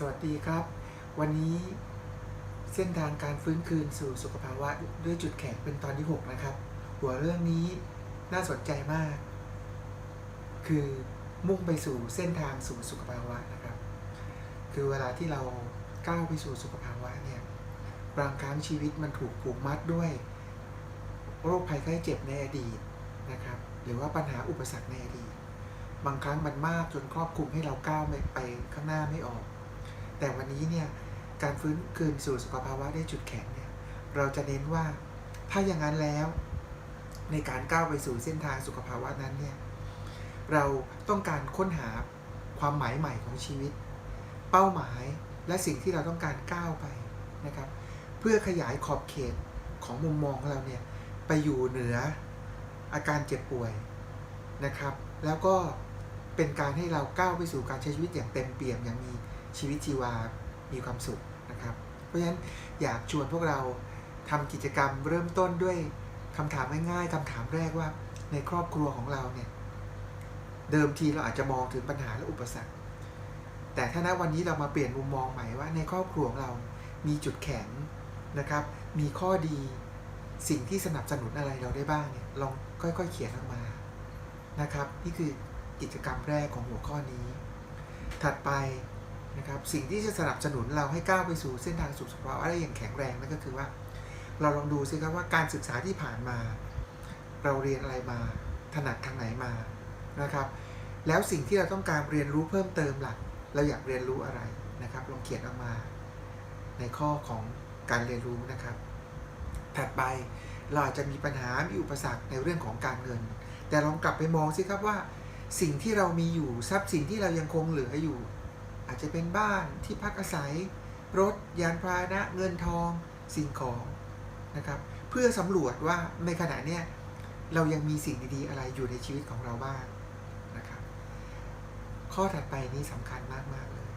สวัสดีครับ วันนี้เส้นทางการฟื้นคืนสู่สุขภาวะด้วยจุดแข็งเป็นตอนที่ 6 นะครับ หัวเรื่องนี้น่าสนใจมาก คือมุ่งไปสู่เส้นทางสู่สุขภาวะนะครับ คือเวลาที่เราก้าวไปสู่สุขภาวะเนี่ยบางครั้งชีวิตมันถูกผูกมัดด้วย โรคภัยไข้เจ็บในอดีตนะครับ หรือว่าปัญหาอุปสรรคในอดีต บางครั้งมันมากจนครอบคลุมให้เราก้าวไไปข้างหน้าไม่ออก แต่วันนี้เนี่ยการฟื้นคืนสู่สุขภาวะได้จุดแข็งเนี่ยเราจะเน้นว่าถ้าอย่างนั้นแล้วในการก้าวไปสู่เส้นทางสุขภาวะนั้นเนี่ยเราต้องการค้นหาความหมายใหม่ของชีวิต เป้าหมายและสิ่งที่เราต้องการก้าวไปนะครับเพื่อขยายขอบเขตของมุมมองของเราเนี่ยไปอยู่เหนืออาการเจ็บป่วยนะครับ แล้วก็เป็นการให้เราก้าวไปสู่การใช้ชีวิตอย่างเต็มเปี่ยมอย่างมี ชีวิตชีวามีความสุขนะครับ เพราะฉะนั้นอยากชวนพวกเราทำกิจกรรมเริ่มต้นด้วยคำถามง่ายๆคำถามแรกว่าในครอบครัวของเราเนี่ยเดิมทีเราอาจจะมองถึงปัญหาและอุปสรรค แต่ถ้าณวันนี้เรามาเปลี่ยนมุมมองใหม่ว่าในครอบครัวของเรา มีจุดแข็งนะครับ มีข้อดีสิ่งที่สนับสนุนอะไรเราได้บ้างเนี่ยลองค่อยๆ เขียนออกมานะครับ นี่คือกิจกรรมแรกของหัวข้อนี้ ถัดไป นะครับสิ่งที่จะสนับสนุนเราให้ก้าวไปสู่เส้นทางสุขภาพได้อย่างแข็งแรงนั่นก็คือว่า เราลองดูซิครับว่าการศึกษาที่ผ่านมา เราเรียนอะไรมาถนัดทางไหนมานะครับ แล้วสิ่งที่เราต้องการเรียนรู้เพิ่มเติมหลักเราอยากเรียนรู้อะไรนะครับ ลองเขียนออกมาในข้อของการเรียนรู้นะครับ ถัดไปเราอาจจะมีปัญหา มีอุปสรรคในเรื่องของการเงิน แต่ลองกลับไปมองซิครับว่า สิ่งที่เรามีอยู่ทรัพย์สินที่เรายังคงเหลืออยู่ อาจจะเป็นบ้านที่พักอาศัย รถยานพาหนะเงินทองสิ่งของนะครับ เพื่อสำรวจว่าในขณะเนี้ยเรายังมีสิ่งดีๆอะไรอยู่ในชีวิตของเราบ้างนะครับ ข้อถัดไปนี้สำคัญมากๆเลย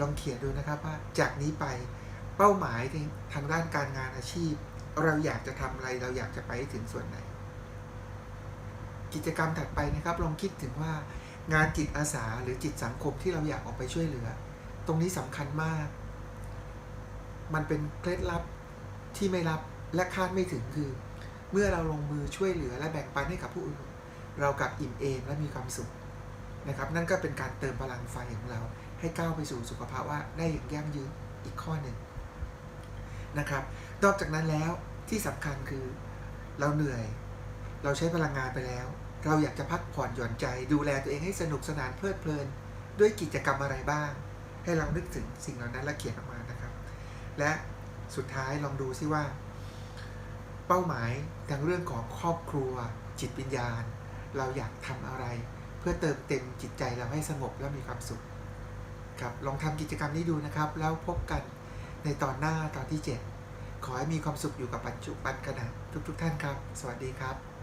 ลองเขียนดูนะครับว่าจากนี้ไปเป้าหมายทางด้านการงานอาชีพ เราอยากจะทำอะไรเราอยากจะไปถึงส่วนไหน กิจกรรมถัดไปนะครับลองคิดถึงว่า งานจิตอาสาหรือจิตสังคมที่เราอยากออกไปช่วยเหลือ ตรงนี้สำคัญมาก มันเป็นเคล็ดลับที่ไม่รับและคาดไม่ถึงคือ เมื่อเราลงมือช่วยเหลือและแบ่งปันให้กับผู้อื่น เรากลับอิ่มเอมและมีความสุขนะครับ นั่นก็เป็นการเติมพลังไฟของเรา ให้ก้าวไปสู่สุขภาวะได้อย่างยั่งยืนอีกข้อหนึ่งนะครับ นอกจากนั้นแล้วที่สำคัญคือเราเหนื่อย เราใช้พลังงานไปแล้ว เราอยากจะพักผ่อนหย่อนใจ ดูแลตัวเองให้สนุกสนานเพลิดเพลิน ด้วยกิจกรรมอะไรบ้าง ให้เรานึกถึงสิ่งเหล่านั้นและเขียนออกมานะครับ และสุดท้ายลองดูซิว่า เป้าหมายทางเรื่องของครอบครัว จิตวิญญาณ เราอยากทำอะไร เพื่อเติมเต็มจิตใจเราให้สงบและมีความสุขครับลองทำกิจกรรมนี้ดูนะครับ แล้วพบกันในตอนหน้าตอนที่ 7 ขอให้มีความสุขอยู่กับปัจจุบันขณะทุก ๆทท่านครับ สวัสดีครับ